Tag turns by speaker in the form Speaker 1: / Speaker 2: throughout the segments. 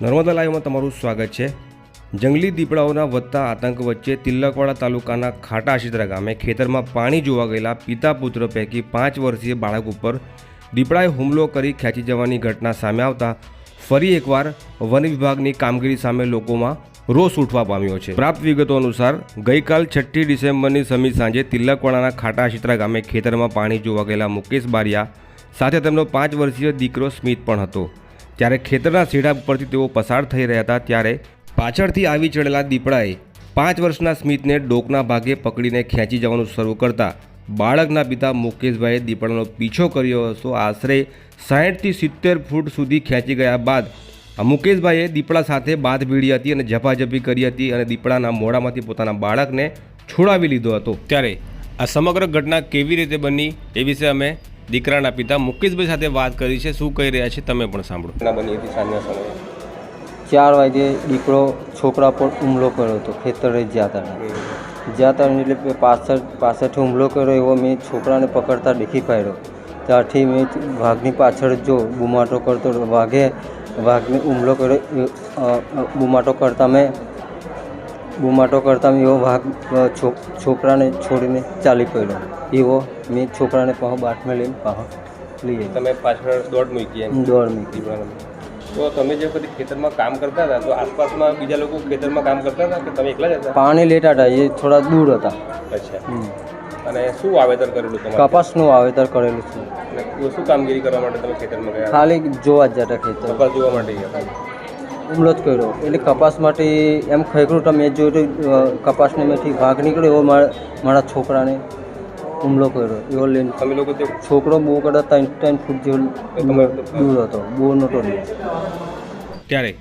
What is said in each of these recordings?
Speaker 1: નર્મદા લાઈવમાં તમારું સ્વાગત છે. જંગલી દીપડાઓના વધતા આતંક વચ્ચે તિલકવાડા તાલુકાના ખાટા ગામે ખેતરમાં પાણી જોવા ગયેલા પિતા પુત્ર પૈકી પાંચ વર્ષીય બાળક ઉપર દીપડાએ હુમલો કરી ખેંચી જવાની ઘટના સામે આવતા ફરી એકવાર વન વિભાગની કામગીરી સામે લોકોમાં રોષ ઉઠવા પામ્યો છે. પ્રાપ્ત વિગતો અનુસાર, ગઈકાલ છઠ્ઠી ડિસેમ્બરની સમી સાંજે તિલકવાડાના ખાટા ગામે ખેતરમાં પાણી જોવા ગયેલા મુકેશ બારિયા સાથે તેમનો પાંચ વર્ષીય દીકરો સ્મિત પણ હતો. ત્યારે ખેતરના સીડા ઉપરથી તેઓ પસાર થઈ રહ્યા હતા, ત્યારે પાછળથી આવી ચડેલા દીપડાએ પાંચ વર્ષના સ્મિતને ડોકના ભાગે પકડીને ખેંચી જવાનું શરૂ કરતા બાળકના પિતા મુકેશભાઈએ દીપડાનો પીછો કર્યો હતો. આશરે સાહીઠથી સિત્તેર ફૂટ સુધી ખેંચી ગયા બાદ મુકેશભાઈએ દીપડા સાથે બાદ ભીડી હતી અને ઝપાઝપી કરી હતી અને દીપડાના મોડામાંથી પોતાના બાળકને છોડાવી લીધો હતો. ત્યારે આ સમગ્ર ઘટના કેવી રીતે બની એ વિશે અમે દીકરાના પિતા મુકેશભાઈ સાથે વાત કરી છે. શું કહી રહ્યા છે તમે પણ સાંભળો. બની
Speaker 2: ચાર વાગે દીકરો છોકરા પર હુમલો કર્યો હતો. ખેતરે જ જતા હતા. જ્યાં હતા એટલે પાછળ, પાછળથી હુમલો કર્યો એવો મેં છોકરાને પકડતા દેખી પાડ્યો. ત્યારથી મેં વાઘની પાછળ જો બુમાટો કરતો. વાઘે, વાઘને હુમલો કર્યો બુમાટો કરતા મેં બુમાટો કરતા એવો વાઘ છોકરાને છોડીને ચાલી પડ્યો. એવો મેં છોકરાને પાહો બાથમાં લઈને પાહો લઈ આવ્યો.
Speaker 1: તમે પાછળ દોડ મૂકી
Speaker 2: દોડ મૂકી.
Speaker 1: તો તમે જે બધી ખેતરમાં કામ કરતા હતા તો આસપાસમાં બીજા લોકો ખેતરમાં કામ કરતા હતા કે તમે એકલા જ હતા?
Speaker 2: પાણી લેતા હતા એ થોડા દૂર હતા.
Speaker 1: અચ્છા. અને શું વાવેતર કરેલું તમારે?
Speaker 2: કપાસનું વાવેતર કરેલું છે.
Speaker 1: શું કામગીરી કરવા માટે તમે ખેતરમાં ગયા?
Speaker 2: ખાલી જોવા જ જતા ખેતર
Speaker 1: કપાસ જોવા માટે ગયા
Speaker 2: હુમલો જ કર્યો. એટલે કપાસ માટે એમ ખેકરું તો મેં જોયું તો, કપાસને મેંથી ભાગ નીકળ્યો એવો મારા મારા છોકરાને હુમલો કર્યો. એવો લઈને.
Speaker 1: તમે લોકો તે
Speaker 2: છોકરો બહુ કદાચ ત્રણ ત્રણ ફૂટ જેવો દૂર દૂર હતો. બહુ નહોતો
Speaker 1: ત્યારે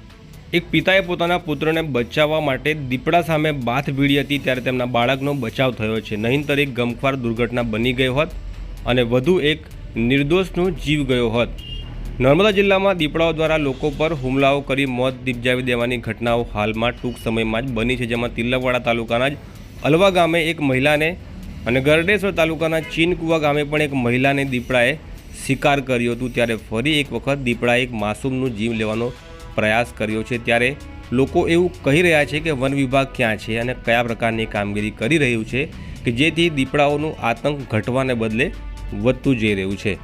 Speaker 1: એક પિતાએ પોતાના પુત્રને બચાવવા માટે દીપડા સામે બાથ ભીડી હતી ત્યારે તેમના બાળકનો બચાવ થયો છે. નહીંતર એક ગમખ્વાર દુર્ઘટના બની ગઈ હોત અને વધુ એક નિર્દોષનો જીવ ગયો હોત. નર્મદા જિલ્લામાં દીપડાઓ દ્વારા લોકો પર હુમલાઓ કરી મોત દીપજાવી દેવાની ઘટનાઓ હાલમાં ટૂંક સમયમાં જ બની છે, જેમાં તિલકવાડા તાલુકાના જ અલવા ગામે એક મહિલાને અને ગરડેશ્વર તાલુકાના ચીનકુવા ગામે પણ એક મહિલાને દીપડાએ શિકાર કર્યો હતું. ત્યારે ફરી એક વખત દીપડાએ એક માસૂમનું જીવ લેવાનો પ્રયાસ કર્યો છે. ત્યારે લોકો એવું કહી રહ્યા છે કે વન વિભાગ ક્યાં છે અને કયા પ્રકારની કામગીરી કરી રહ્યું છે કે જેથી દીપડાઓનું આતંક ઘટવાને બદલે વધતું જઈ રહ્યું છે.